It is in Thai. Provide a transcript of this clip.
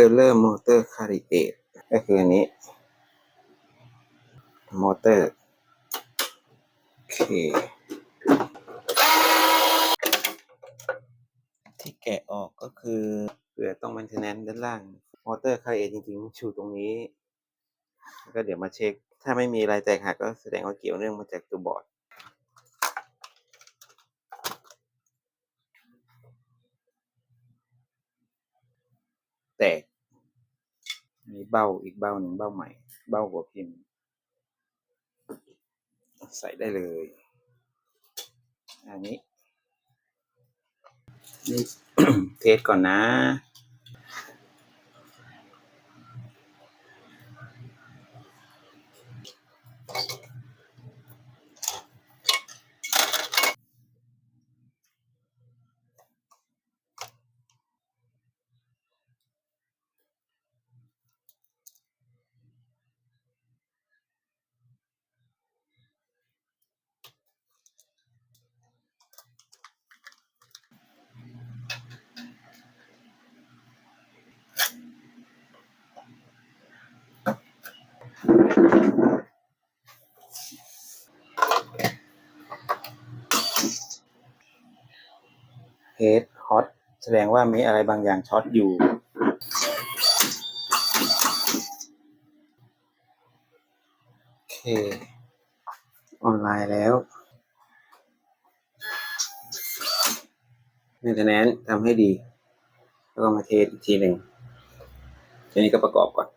Error Motor Create ก็คืออันนี้มอเตอร์โอเคที่แกะออกก็คือเผื่อต้อง maintenance ด้านล่างมอเตอร์ Create จริงๆชูตรงนี้ ก็เดี๋ยวมาเช็ค ถ้าไม่มีอะไรแตกหักก็แสดงว่าเกี่ยวเนื่องมาจากตัวบอร์ด แตกมีเบ้าอีกเบ้าหนึ่งเบ้าใหม่ เบ้าหัวพิมพ์ ใส่ได้เลย อันนี้นี่เทสก่อนนะ เฮดฮอตแสดงว่ามีอะไรบางอย่างช็อตอยู่ โอเค ออนไลน์แล้วเมนเทนแนนทำให้ดี แล้วก็มาเทสอีกทีหนึ่งทีนี้ก็ประกอบก่อน